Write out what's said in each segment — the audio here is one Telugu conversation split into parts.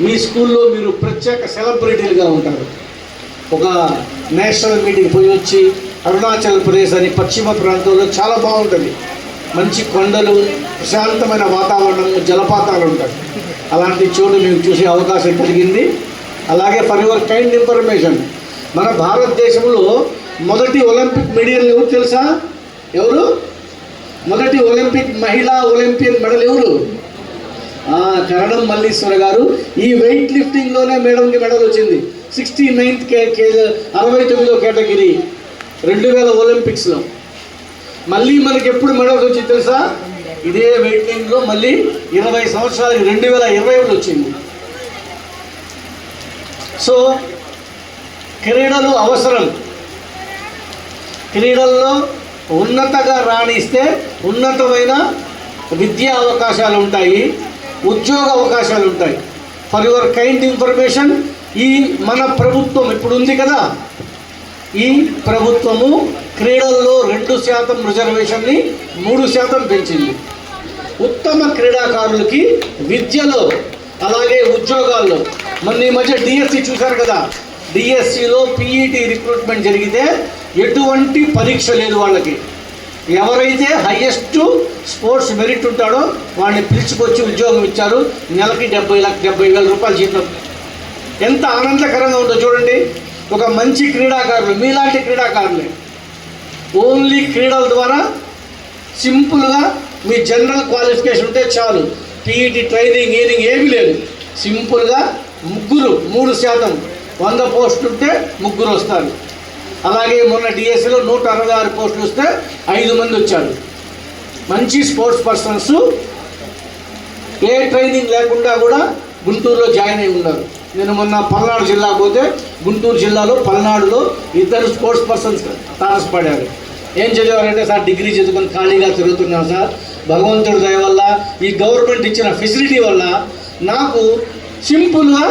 మీ స్కూల్లో మీరు ప్రత్యేక సెలబ్రిటీలుగా ఉంటారు. ఒక నేషనల్ మీటింగ్ పోయి వచ్చి అరుణాచల్ ప్రదేశ్ అని పశ్చిమ ప్రాంతంలో చాలా బాగుంటుంది. మంచి కొండలు ప్రశాంతమైన వాతావరణం జలపాతాలు ఉంటాయి. అలాంటి చోటు మేము చూసే అవకాశం కలిగింది. అలాగే ఫర్ యువర్ కైండ్ ఇన్ఫర్మేషన్ మన భారతదేశంలో మొదటి ఒలింపిక్ మెడల్ ఎవరు తెలుసా? ఎవరు? మొదటి ఒలింపిక్ మహిళా ఒలింపియన్ మెడల్ ఎవరు? కరణం మల్లీశ్వర గారు ఈ వెయిట్ లిఫ్టింగ్లోనే మేడంకి మెడల్ వచ్చింది. సిక్స్టీ నైన్త్ కే అరవై తొమ్మిదో కేటగిరీ రెండు వేల ఒలింపిక్స్లో. మళ్ళీ మనకి ఎప్పుడు మెడల్స్ వచ్చింది తెలుసా? ఇదే వెయిట్ లిఫ్టింగ్లో మళ్ళీ ఇరవై సంవత్సరాలకి రెండు వేల ఇరవై ఒకటి వచ్చింది. సో క్రీడలు అవసరం. క్రీడల్లో ఉన్నతగా రాణిస్తే ఉన్నతమైన విద్యా అవకాశాలు ఉంటాయి. ఉద్యోగ అవకాశాలు ఉంటాయి. ఫర్ యువర్ కైండ్ ఇన్ఫర్మేషన్ ఈ మన ప్రభుత్వం ఇప్పుడు ఉంది కదా. ఈ ప్రభుత్వము క్రీడల్లో రెండు శాతం రిజర్వేషన్ని మూడు శాతం పెంచింది. ఉత్తమ క్రీడాకారులకి విద్యలో అలాగే ఉద్యోగాల్లో. మొన్న ఈ మధ్య డిఎస్సి చూశారు కదా. డిఎస్సిలో పీఈటీ రిక్రూట్మెంట్ జరిగితే ఎటువంటి పరీక్ష లేదు వాళ్ళకి. ఎవరైతే హయ్యెస్ట్ స్పోర్ట్స్ మెరిట్ ఉంటాడో వాడిని పిలుచుకొచ్చి ఉద్యోగం ఇచ్చారు నెలకి డెబ్బై లక్ష డెబ్బై వేల రూపాయలు జీతం. ఎంత ఆనందకరంగా ఉందో చూడండి. ఒక మంచి క్రీడాకారులు మీలాంటి క్రీడాకారులే. ఓన్లీ క్రీడల ద్వారా సింపుల్గా మీ జనరల్ క్వాలిఫికేషన్ ఉంటే చాలు. పీఈటీ ట్రైనింగ్ ఏనింగ్ ఏమీ లేదు. సింపుల్గా ముగ్గురు మూడు శాతం. వంద పోస్టులు ఉంటే ముగ్గురు వస్తారు. అలాగే మొన్న డిఎస్సిలో నూట అరవై ఆరు పోస్టులు వస్తే ఐదు మంది వచ్చారు. మంచి స్పోర్ట్స్ పర్సన్స్. ఏ ట్రైనింగ్ లేకుండా కూడా గుంటూరులో జాయిన్ అయి ఉన్నారు. నేను మొన్న పల్నాడు జిల్లా పోతే గుంటూరు జిల్లాలో పల్నాడులో ఇద్దరు స్పోర్ట్స్ పర్సన్స్ తారసపడారు. ఏం చదివారంటే సార్ డిగ్రీ చదువుకొని ఖాళీగా తిరుగుతున్నాం సార్. భగవంతుడి దయ వల్ల ఈ గవర్నమెంట్ ఇచ్చిన ఫెసిలిటీ వల్ల నాకు సింపుల్గా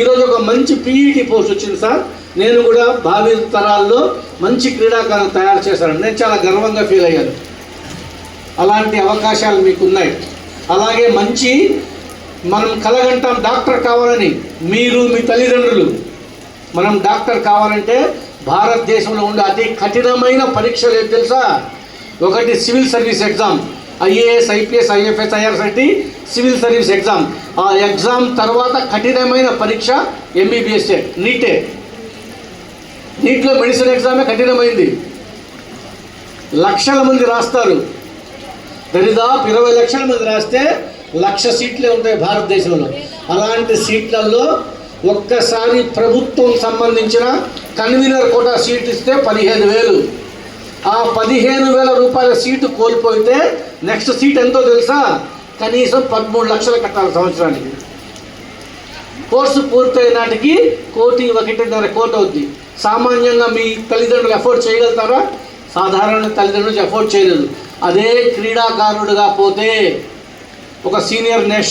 ఈరోజు ఒక మంచి పీఈటీ పోస్ట్ వచ్చింది సార్. నేను కూడా భావి తరాల్లో మంచి క్రీడాకారులు తయారు చేశాను. నేను చాలా గర్వంగా ఫీల్ అయ్యాను. అలాంటి అవకాశాలు మీకు ఉన్నాయి అలాగే మంచి మనం కలగంటాం డాక్టర్ కావాలని మీరు మీ తల్లిదండ్రులు. మనం డాక్టర్ కావాలంటే భారతదేశంలో ఉండే అతి కఠినమైన పరీక్షలు ఏం తెలుసా? ఒకటి civil service exam. IAS IPS IFS ఐఆర్ఎస్ఐటి civil service exam. ఆ ఎగ్జామ్ తర్వాత కఠినమైన పరీక్ష ఎంబీబీఎస్ఏ నీటే. నీట్లో మెడిసిన్ ఎగ్జామే కఠినమైంది. లక్షల మంది రాస్తారు. దరిదాపు ఇరవై లక్షల మంది రాస్తే లక్ష సీట్లే ఉంటాయి భారతదేశంలో. అలాంటి సీట్లలో ఒక్కసారి ప్రభుత్వం సంబంధించిన కన్వీనర్ కోటా సీట్ ఇస్తే పదిహేను వేలు. ఆ పదిహేను వేల రూపాయల సీటు కోల్పోతే నెక్స్ట్ సీట్ ఎంతో తెలుసా? కనీసం పదమూడు లక్షలు కట్టాలి సంవత్సరానికి. కోర్సు పూర్తయిన నాటికి కోటి ఒకటిన్నర కోటి అవుద్ది. సామాన్యంగా మీ తల్లిదండ్రులు ఎఫోర్డ్ చేయగలుగుతారా? సాధారణ తల్లిదండ్రులు ఎఫోర్డ్ చేయలేదు. అదే క్రీడాకారుడుగా పోతే ఒక సీనియర్ నేషనల్